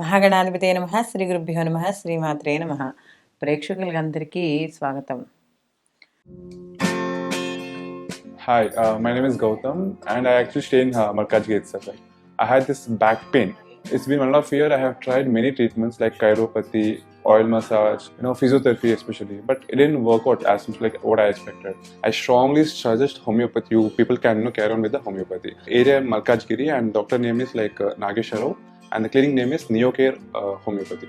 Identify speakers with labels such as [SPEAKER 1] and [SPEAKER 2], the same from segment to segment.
[SPEAKER 1] మహాగణాధిపతే నమ శ్రీ గురుభ్యో నమ శ్రీమాత్రే నమ ప్రేక్షకులందరికీ స్వాగతం
[SPEAKER 2] Hi, uh, my name is Gautam, and I actually stay in uh, Markaj Gate itself. Right? I had this back pain. It's been one and a half year. I have tried many treatments like chiropathy, oil massage, you know, physiotherapy especially, but it didn't work out as much like what I expected. I strongly suggest homeopathy. You people can you know, carry on with the homeopathy. Area Malkajgiri and doctor name is like uh, Nagesh Rao, And the clinic name is Neocare uh, Homeopathy.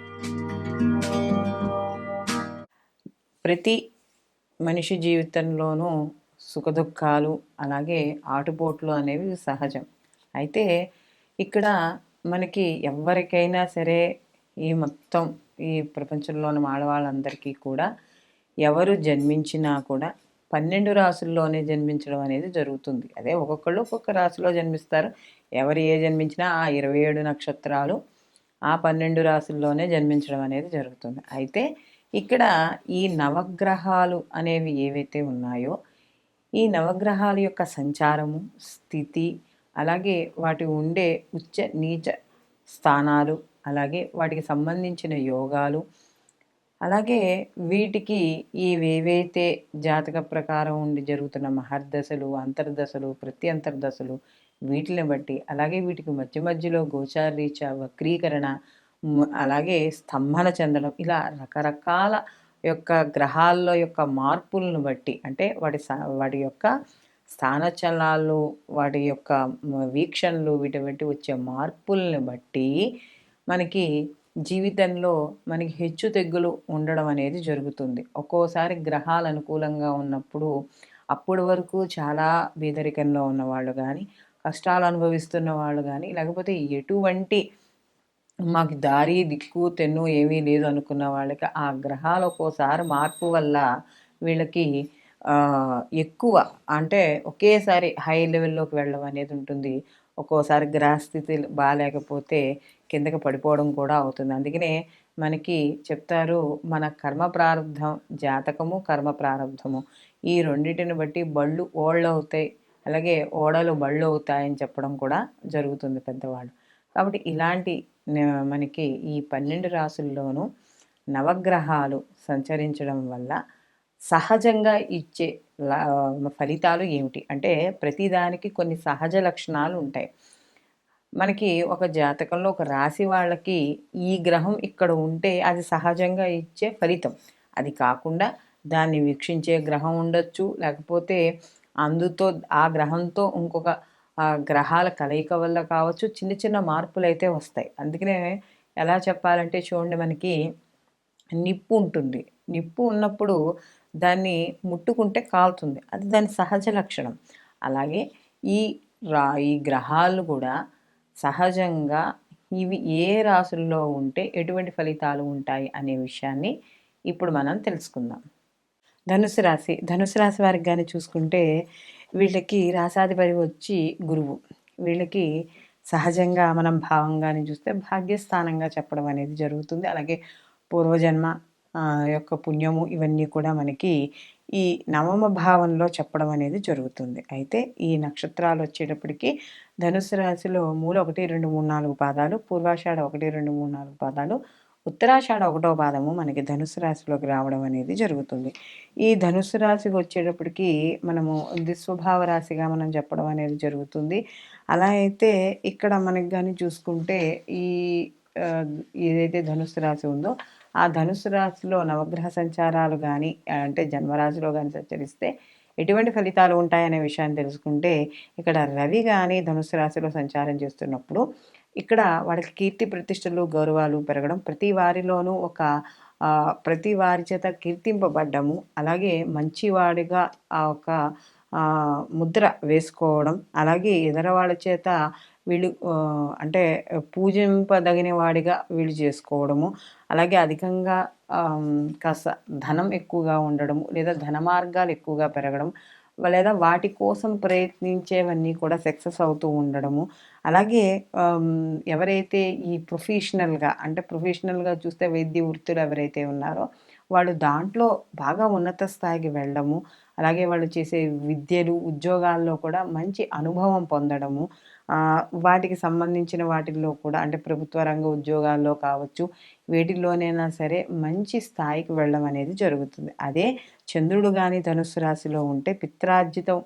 [SPEAKER 1] ప్రతి మనిషి జీవితంలోనూ సుఖదుఖాలు అలాగే ఆటుపోట్లు అనేవి సహజం. అయితే ఇక్కడ మనకి ఎవరికైనా సరే ఈ మొత్తం ఈ ప్రపంచంలో ఉన్న ఆడవాళ్ళందరికీ కూడా ఎవరు జన్మించినా కూడా పన్నెండు రాసుల్లోనే జన్మించడం అనేది జరుగుతుంది. అదే ఒక్కొక్కళ్ళు ఒక్కొక్క రాశిలో జన్మిస్తారు. ఎవరు ఏ జన్మించినా ఆ ఇరవై ఏడు నక్షత్రాలు ఆ పన్నెండు రాసుల్లోనే జన్మించడం అనేది జరుగుతుంది. అయితే ఇక్కడ ఈ నవగ్రహాలు అనేవి ఏవైతే ఉన్నాయో ఈ నవగ్రహాల యొక్క సంచారము స్థితి అలాగే వాటి ఉండే ఉచ్చ నీచ స్థానాలు అలాగే వాటికి సంబంధించిన యోగాలు అలాగే వీటికి ఇవేవైతే జాతక ప్రకారం ఉండి జరుగుతున్న మహర్దశలు అంతర్దశలు ప్రతి అంతర్దశలు వీటిని బట్టి అలాగే వీటికి మధ్య మధ్యలో గోచారీచ వక్రీకరణ అలాగే స్తంభన చెందడం ఇలా రకరకాల యొక్క గ్రహాల్లో యొక్క మార్పులను బట్టి అంటే వాటి వాటి యొక్క స్థానచలనాలు వాటి యొక్క వీక్షణలు వీటి బట్టి వచ్చే మార్పుల్ని బట్టి మనకి జీవితంలో మనకి హెచ్చు తెగ్గులు ఉండడం అనేది జరుగుతుంది. ఒక్కోసారి గ్రహాలు అనుకూలంగా ఉన్నప్పుడు అప్పటి వరకు చాలా బీదరికంలో ఉన్నవాళ్ళు కానీ కష్టాలు అనుభవిస్తున్న వాళ్ళు కానీ లేకపోతే ఎటువంటి మాకు దారి దిక్కు తెన్ను ఏమీ లేదు అనుకున్న వాళ్ళకి ఆ గ్రహాలు ఒక్కోసారి మార్పు వల్ల వీళ్ళకి ఎక్కువ అంటే ఒకేసారి హై లెవెల్లోకి వెళ్ళడం అనేది ఉంటుంది. ఒక్కోసారి గ్రహస్థితి బాగాలేకపోతే కిందకి పడిపోవడం కూడా అవుతుంది. అందుకనే మనకి చెప్తారు మన కర్మ ప్రారంధం జాతకము కర్మ ప్రారంధము. ఈ రెండింటిని బట్టి బళ్ళు ఓళ్ళు అవుతాయి. అలాగే ఓడలు బళ్ళు అవుతాయని చెప్పడం కూడా జరుగుతుంది పెద్దవాళ్ళు. కాబట్టి ఇలాంటి మనకి ఈ పన్నెండు రాసుల్లోనూ నవగ్రహాలు సంచరించడం వల్ల సహజంగా ఇచ్చే లా- ఫలితాలు ఏమిటి? అంటే ప్రతిదానికి కొన్ని సహజ లక్షణాలు ఉంటాయి. మనకి ఒక జాతకంలో ఒక రాశి వాళ్ళకి ఈ గ్రహం ఇక్కడ ఉంటే అది సహజంగా ఇచ్చే ఫలితం. అది కాకుండా దాన్ని వీక్షించే గ్రహం ఉండొచ్చు లేకపోతే అందుతో ఆ గ్రహంతో ఇంకొక ఆ గ్రహాల కలయిక వల్ల కావచ్చు చిన్న చిన్న మార్పులు అయితే వస్తాయి. అందుకనే ఎలా చెప్పాలంటే చూడండి మనకి నిప్పు ఉంటుంది. నిప్పు ఉన్నప్పుడు దాన్ని ముట్టుకుంటే కాలుతుంది. అది దాని సహజ లక్షణం. అలాగే ఈ రా ఈ గ్రహాలు కూడా సహజంగా ఇవి ఏ రాసుల్లో ఉంటే ఎటువంటి ఫలితాలు ఉంటాయి అనే విషయాన్ని ఇప్పుడు మనం తెలుసుకుందాం. ధనుసు రాశి ధనుసు రాశి వారికి కానీ చూసుకుంటే వీళ్ళకి రాసాధిపతి వచ్చి గురువు. వీళ్ళకి సహజంగా మనం భావంగానే చూస్తే భాగ్యస్థానంగా చెప్పడం అనేది జరుగుతుంది. అలాగే పూర్వజన్మ యొక్క పుణ్యము ఇవన్నీ కూడా మనకి ఈ నవమ భావంలో చెప్పడం అనేది జరుగుతుంది. అయితే ఈ నక్షత్రాలు వచ్చేటప్పటికి ధనుసు రాశిలో మూల ఒకటి రెండు మూడు నాలుగు పాదాలు పూర్వాషాఢ ఒకటి రెండు మూడు నాలుగు పాదాలు ఉత్తరాషాఢ ఒకటో పాదము మనకి ధనుసు రాశిలోకి రావడం అనేది జరుగుతుంది. ఈ ధనుసు రాశికి వచ్చేటప్పటికి మనము దుస్వభావ రాశిగా మనం చెప్పడం అనేది జరుగుతుంది. అలా అయితే ఇక్కడ మనకి కానీ చూసుకుంటే ఈ ఏదైతే ధనుసు రాశి ఉందో ఆ ధనుసు రాశిలో నవగ్రహ సంచారాలు కానీ అంటే జన్మరాశిలో కానీ సంచరిస్తే ఎటువంటి ఫలితాలు ఉంటాయనే విషయాన్ని తెలుసుకుంటే ఇక్కడ రవి కానీ ధనుసు రాశిలో సంచారం చేస్తున్నప్పుడు ఇక్కడ వాళ్ళకి కీర్తి ప్రతిష్టలు గౌరవాలు పెరగడం ప్రతి వారిలోనూ ఒక ప్రతి వారి చేత కీర్తింపబడ్డము అలాగే మంచివాడిగా ఆ ఒక ముద్ర వేసుకోవడం అలాగే ఎదర వాళ్ళ చేత వీళ్ళు అంటే పూజింపదగిన వాడిగా వీళ్ళు చేసుకోవడము అలాగే అధికంగా కాస్త ధనం ఎక్కువగా ఉండడము లేదా ధన మార్గాలు ఎక్కువగా పెరగడం లేదా వాటి కోసం ప్రయత్నించేవన్నీ కూడా సక్సెస్ అవుతూ ఉండడము. అలాగే ఎవరైతే ఈ ప్రొఫెషనల్గా అంటే ప్రొఫెషనల్గా చూస్తే వైద్య వృత్తులు ఎవరైతే ఉన్నారో వాళ్ళు దాంట్లో బాగా ఉన్నత స్థాయికి వెళ్ళడము అలాగే వాళ్ళు చేసే విద్యలు ఉద్యోగాల్లో కూడా మంచి అనుభవం పొందడము వాటికి సంబంధించిన వాటిల్లో కూడా అంటే ప్రభుత్వ రంగ ఉద్యోగాల్లో కావచ్చు వేటిల్లోనైనా సరే మంచి స్థాయికి వెళ్ళడం అనేది జరుగుతుంది. అదే చంద్రుడు కానీ ధనుసు రాశిలో ఉంటే పిత్రార్జితం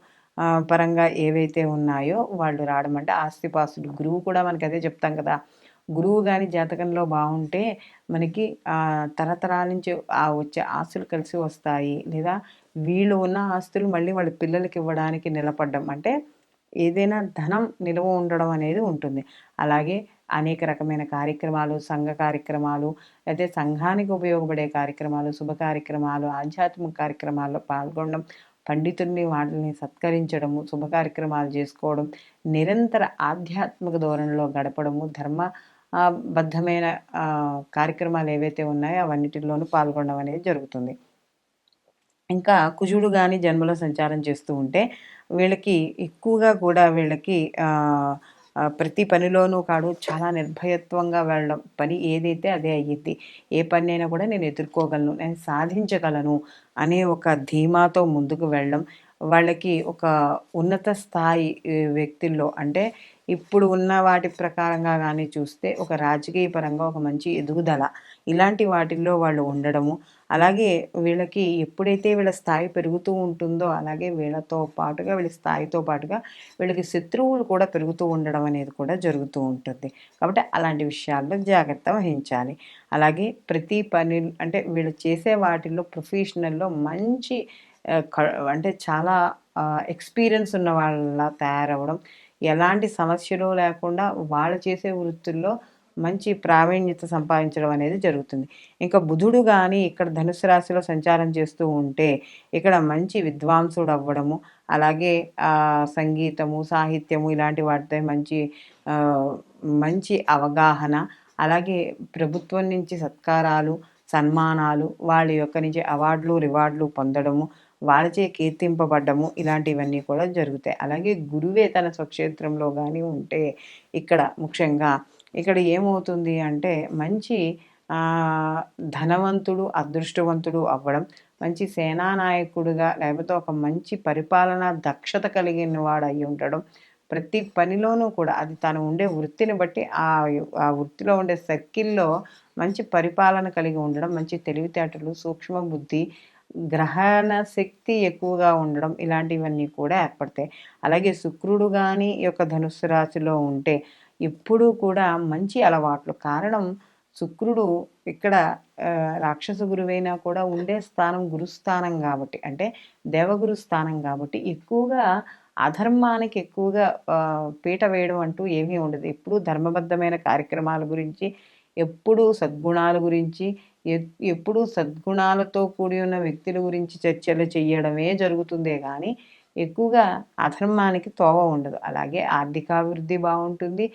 [SPEAKER 1] పరంగా ఏవైతే ఉన్నాయో వాళ్ళు రావడం అంటే ఆస్తిపాస్తులు. గురువు కూడా మనకి అదే చెప్తాం కదా. గురువు కానీ జాతకంలో బాగుంటే మనకి తరతరాల నుంచి వచ్చే ఆస్తులు కలిసి వస్తాయి. లేదా వీళ్ళు ఉన్న ఆస్తులు మళ్ళీ వాళ్ళ పిల్లలకి ఇవ్వడానికి నిలబడ్డం. అంటే ఏదైనా ధనం నిల్వ ఉండడం అనేది ఉంటుంది. అలాగే అనేక రకమైన కార్యక్రమాలు సంఘ కార్యక్రమాలు అయితే సంఘానికి ఉపయోగపడే కార్యక్రమాలు శుభ కార్యక్రమాలు ఆధ్యాత్మిక కార్యక్రమాల్లో పాల్గొనడం పండితుల్ని వాటిని సత్కరించడము శుభ కార్యక్రమాలు చేసుకోవడం నిరంతర ఆధ్యాత్మిక ధోరణిలో గడపడము ధర్మ బద్ధమైన కార్యక్రమాలు ఏవైతే ఉన్నాయో అవన్నిటిలోనూ పాల్గొనడం అనేది జరుగుతుంది. ఇంకా కుజుడు కానీ జన్మలో సంచారం చేస్తూ ఉంటే వీళ్ళకి ఎక్కువగా కూడా వీళ్ళకి ప్రతి పనిలోనూ కాడు చాలా నిర్భయత్వంగా వెళ్ళడం. పని ఏదైతే అదే అయ్యిద్ది. ఏ పని అయినా కూడా నేను ఎదుర్కోగలను నేను సాధించగలను అనే ఒక ధీమాతో ముందుకు వెళ్ళడం. వాళ్ళకి ఒక ఉన్నత స్థాయి వ్యక్తుల్లో అంటే ఇప్పుడు ఉన్న వాటి ప్రకారంగా కానీ చూస్తే ఒక రాజకీయ పరంగా ఒక మంచి ఎదుగుదల. ఇలాంటి వాటిల్లో వాళ్ళు ఉండడము అలాగే వీళ్ళకి ఎప్పుడైతే వీళ్ళ స్థాయి పెరుగుతూ ఉంటుందో అలాగే వీళ్ళతో పాటుగా వీళ్ళ స్థాయితో పాటుగా వీళ్ళకి శత్రువులు కూడా పెరుగుతూ ఉండడం అనేది కూడా జరుగుతూ ఉంటుంది. కాబట్టి అలాంటి విషయాల్లో జాగ్రత్త వహించాలి. అలాగే ప్రతి పని అంటే వీళ్ళు చేసే వాటిల్లో ప్రొఫెషనల్లో మంచి అంటే చాలా ఎక్స్పీరియన్స్ ఉన్న వాళ్ళ తయారవడం ఎలాంటి సమస్యలు లేకుండా వాళ్ళు చేసే వృత్తుల్లో మంచి ప్రావీణ్యత సంపాదించడం అనేది జరుగుతుంది. ఇంకా బుధుడు కానీ ఇక్కడ ధనుసు రాశిలో సంచారం చేస్తూ ఉంటే ఇక్కడ మంచి విద్వాంసుడు అవ్వడము అలాగే సంగీతము సాహిత్యము ఇలాంటి వాటితో మంచి మంచి అవగాహన అలాగే ప్రభుత్వం నుంచి సత్కారాలు సన్మానాలు వాళ్ళ యొక్క నుంచి అవార్డులు రివార్డులు పొందడము వాళ్ళచే కీర్తింపబడ్డము ఇలాంటివన్నీ కూడా జరుగుతాయి. అలాగే గురువే తన స్వక్షేత్రంలో కానీ ఉంటే ఇక్కడ ముఖ్యంగా ఇక్కడ ఏమవుతుంది అంటే మంచి ధనవంతుడు అదృష్టవంతుడు అవ్వడం మంచి సేనానాయకుడుగా లేకపోతే ఒక మంచి పరిపాలన దక్షత కలిగిన వాడు అయి ఉండడం ప్రతి పనిలోనూ కూడా అది తను ఉండే వృత్తిని బట్టి ఆ ఆ వృత్తిలో ఉండే సర్కిల్లో మంచి పరిపాలన కలిగి ఉండడం మంచి తెలివితేటలు సూక్ష్మ బుద్ధి గ్రహణ శక్తి ఎక్కువగా ఉండడం ఇలాంటివన్నీ కూడా ఏర్పడతాయి. అలాగే శుక్రుడు కానీ ఈ యొక్క ధనుస్సు రాశిలో ఉంటే ఎప్పుడూ కూడా మంచి అలవాట్లు. కారణం శుక్రుడు ఇక్కడ రాక్షస గురువైనా కూడా ఉండే స్థానం గురుస్థానం కాబట్టి అంటే దేవగురు స్థానం కాబట్టి ఎక్కువగా అధర్మానికి ఎక్కువగా పీట వేయడం అంటూ ఏమీ ఉండదు. ఎప్పుడూ ధర్మబద్ధమైన కార్యక్రమాల గురించి ఎప్పుడూ సద్గుణాల గురించి ఎ- ఎప్పుడూ సద్గుణాలతో కూడి ఉన్న వ్యక్తుల గురించి చర్చలు చేయడమే జరుగుతుందే కానీ ఎక్కువగా అధర్మానికి తోవ ఉండదు. అలాగే ఆర్థికాభివృద్ధి బాగుంటుంది.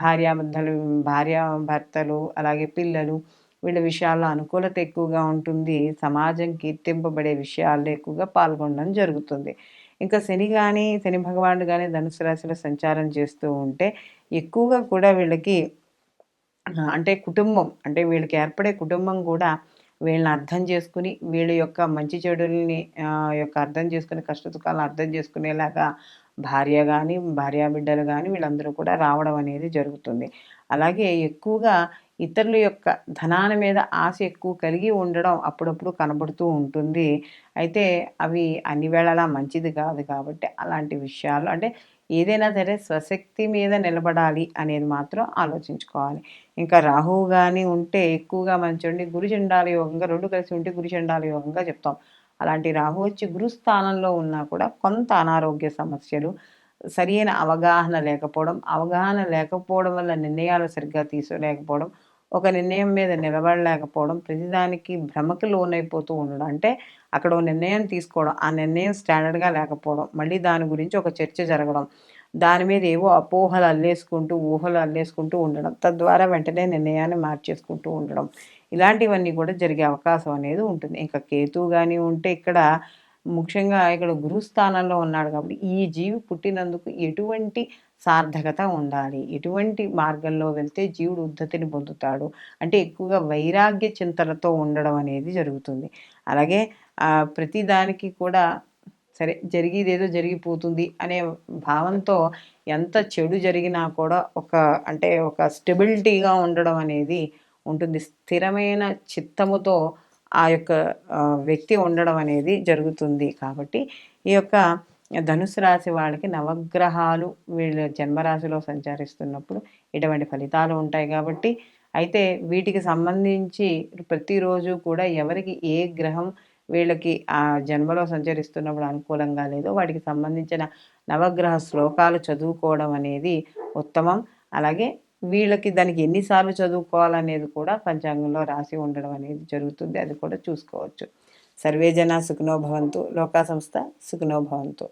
[SPEAKER 1] భార్యాభర్తలు భార్య భర్తలు అలాగే పిల్లలు వీళ్ళ విషయాల్లో అనుకూలత ఎక్కువగా ఉంటుంది. సమాజం కీర్తింపబడే విషయాల్లో ఎక్కువగా పాల్గొనడం జరుగుతుంది. ఇంకా శని కానీ శని భగవానుడు కానీ ధనుసు రాశిలో సంచారం చేస్తూ ఉంటే ఎక్కువగా కూడా వీళ్ళకి అంటే కుటుంబం అంటే వీళ్ళకి ఏర్పడే కుటుంబం కూడా వీళ్ళని అర్థం చేసుకుని వీళ్ళ యొక్క మంచి చెడుల్ని యొక్క అర్థం చేసుకుని కష్టసుఖాలను అర్థం చేసుకునేలాగా భార్య కానీ భార్యా బిడ్డలు కానీ వీళ్ళందరూ కూడా రావడం అనేది జరుగుతుంది. అలాగే ఎక్కువగా ఇతరుల యొక్క ధనాల మీద ఆశ ఎక్కువ కలిగి ఉండడం అప్పుడప్పుడు కనబడుతూ ఉంటుంది. అయితే అవి అన్ని వేళలా మంచిది కాదు కాబట్టి అలాంటి విషయాలు అంటే ఏదైనా సరే స్వశక్తి మీద నిలబడాలి అనేది మాత్రం ఆలోచించుకోవాలి. ఇంకా రాహువు కానీ ఉంటే ఎక్కువగా మంచి గురుచండాల యోగంగా రెండు కలిసి ఉంటే గురుచండాల యోగంగా చెప్తాం. అలాంటి రాహు వచ్చి గురుస్థానంలో ఉన్నా కూడా కొంత అనారోగ్య సమస్యలు సరైన అవగాహన లేకపోవడం అవగాహన లేకపోవడం వల్ల నిర్ణయాలు సరిగ్గా తీసుకోలేకపోవడం ఒక నిర్ణయం మీద నిలబడలేకపోవడం ప్రతిదానికి భ్రమకి లోనైపోతూ ఉండడం. అంటే అక్కడ ఒక నిర్ణయం తీసుకోవడం ఆ నిర్ణయం స్టాండర్డ్గా లేకపోవడం మళ్ళీ దాని గురించి ఒక చర్చ జరగడం దాని మీద ఏవో అపోహలు అల్లేసుకుంటూ ఊహలు అల్లేసుకుంటూ ఉండడం తద్వారా వెంటనే నిర్ణయాన్ని మార్చేసుకుంటూ ఉండడం. ఇలాంటివన్నీ కూడా జరిగే అవకాశం అనేది ఉంటుంది. ఇంకా కేతు కానీ ఉంటే ఇక్కడ ముఖ్యంగా ఇక్కడ గురుస్థానంలో ఉన్నాడు కాబట్టి ఈ జీవి పుట్టినందుకు ఎటువంటి సార్థకత ఉండాలి. ఎటువంటి మార్గంలో వెళ్తే జీవుడు ఉద్ధతిని పొందుతాడు? అంటే ఎక్కువగా వైరాగ్య చింతలతో ఉండడం అనేది జరుగుతుంది. అలాగే ప్రతిదానికి కూడా సరే జరిగేదేదో జరిగిపోతుంది అనే భావంతో ఎంత చెడు జరిగినా కూడా ఒక అంటే ఒక స్టెబిలిటీగా ఉండడం అనేది ఉంటుంది. స్థిరమైన చిత్తముతో ఆ యొక్క వ్యక్తి ఉండడం అనేది జరుగుతుంది. కాబట్టి ఈ యొక్క ధనుసు రాశి వాళ్ళకి నవగ్రహాలు వీళ్ళ జన్మరాశిలో సంచరిస్తున్నప్పుడు ఇటువంటి ఫలితాలు ఉంటాయి కాబట్టి అయితే వీటికి సంబంధించి ప్రతిరోజు కూడా ఎవరికి ఏ గ్రహం వీళ్ళకి ఆ జన్మలో సంచరిస్తున్నప్పుడు అనుకూలంగా లేదో వాటికి సంబంధించిన నవగ్రహ శ్లోకాలు చదువుకోవడం అనేది ఉత్తమం. అలాగే వీళ్ళకి దానికి ఎన్నిసార్లు చదువుకోవాలనేది కూడా పంచాంగంలో రాసి ఉండడం అనేది జరుగుతుంది. అది కూడా చూసుకోవచ్చు. సర్వే జన భవంతు. లోకా సంస్థ సుఖనో భవంతు.